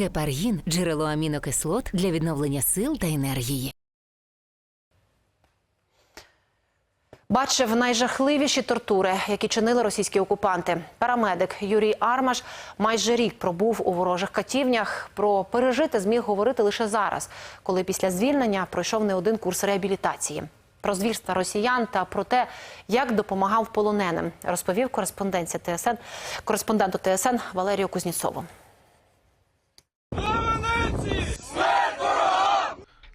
Гепаргін джерело амінокислот для відновлення сил та енергії. Бачив найжахливіші тортури, які чинили російські окупанти. Парамедик Юрій Армаш майже рік пробув у ворожих катівнях. Про пережити зміг говорити лише зараз, коли після звільнення пройшов не один курс реабілітації. Про звірства росіян та про те, як допомагав полоненим, розповів кореспонденція ТСН кореспонденту ТСН Валерію Кузніцову.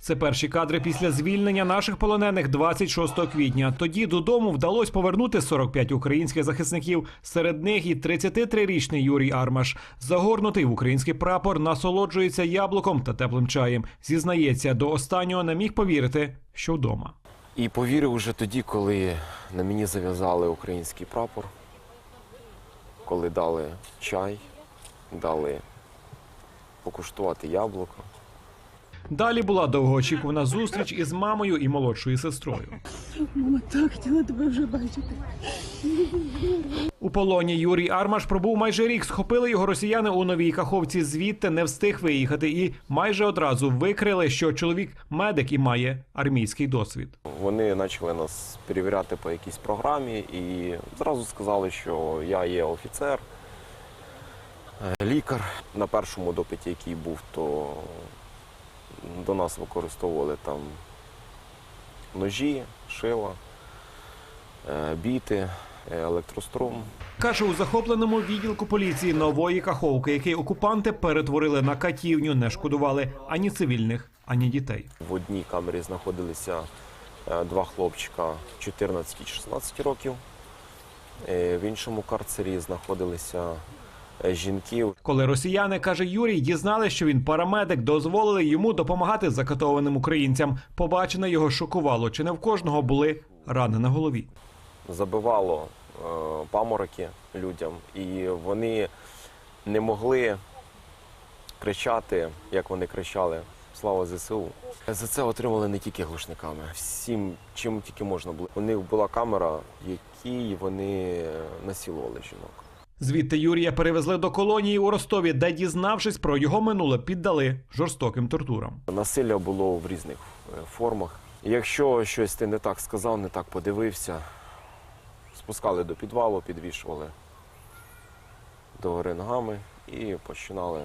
Це перші кадри після звільнення наших полонених 26 квітня. Тоді додому вдалося повернути 45 українських захисників. Серед них і 33-річний Юрій Армаш. Загорнутий в український прапор, насолоджується яблуком та теплим чаєм. Зізнається, до останнього не міг повірити, що вдома. І повірив уже тоді, коли на мені зав'язали український прапор, коли дали чай, дали покуштувати яблуко. Далі була довгоочікувана зустріч із мамою і молодшою сестрою. Мама так хотіла тебе вже бачити. У полоні Юрій Армаш пробув майже рік. Схопили його росіяни у новій каховці. Звідти не встиг виїхати і майже одразу викрили, що чоловік медик і має армійський досвід. Вони почали нас перевіряти по якійсь програмі і зразу сказали, що я є офіцер, е, лікар. На першому допиті, який був, то до нас використовували там ножі, шила, е, біти, е, електрострум. Каже у захопленому відділку поліції нової каховки, який окупанти перетворили на катівню, не шкодували ані цивільних, ані дітей. В одній камері знаходилися е, два хлопчика 14 і 16 років. В іншому карцері знаходилися е, жінки. Коли росіяни каже Юрій, дізнали, що він парамедик, дозволили йому допомагати закатованим українцям. Побачене його шокувало. Чи не в кожного були рани на голові? Забивало е, памороки людям, і вони не могли кричати, як вони кричали Слава ЗСУ. За це отримали не тільки глушниками, всім, чим тільки можна було. У них була камера, якій вони насилували жінок. Звідти Юрія перевезли до колонії у Ростові, де, дізнавшись про його минуле, піддали жорстоким тортурам. Насилля було в різних е, формах. Якщо щось ти не так сказав, не так подивився, спускали до підвалу, підвішували до гори ногами і починали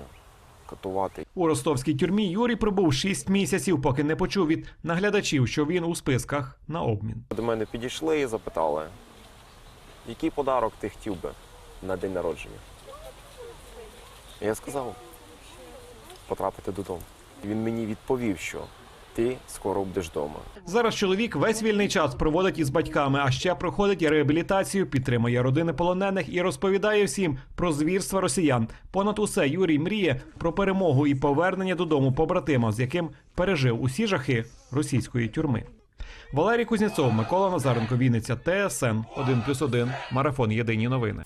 катувати. У ростовській тюрмі Юрій пробув 6 місяців, поки не почув від наглядачів, що він у списках на обмін. До мене підійшли і запитали, який подарок ти хотів би на день народження. Я сказав, потрапити додому. Він мені відповів, що ти скоро будеш вдома. Зараз чоловік весь вільний час проводить із батьками, а ще проходить реабілітацію, підтримує родини полонених і розповідає всім про звірства росіян. Понад усе Юрій мріє про перемогу і повернення додому побратима, з яким пережив усі жахи російської тюрми. Валерій Кузнєцов, Микола Назаренко, Вінниця, ТСН 1+,1, Марафон Єдині новини.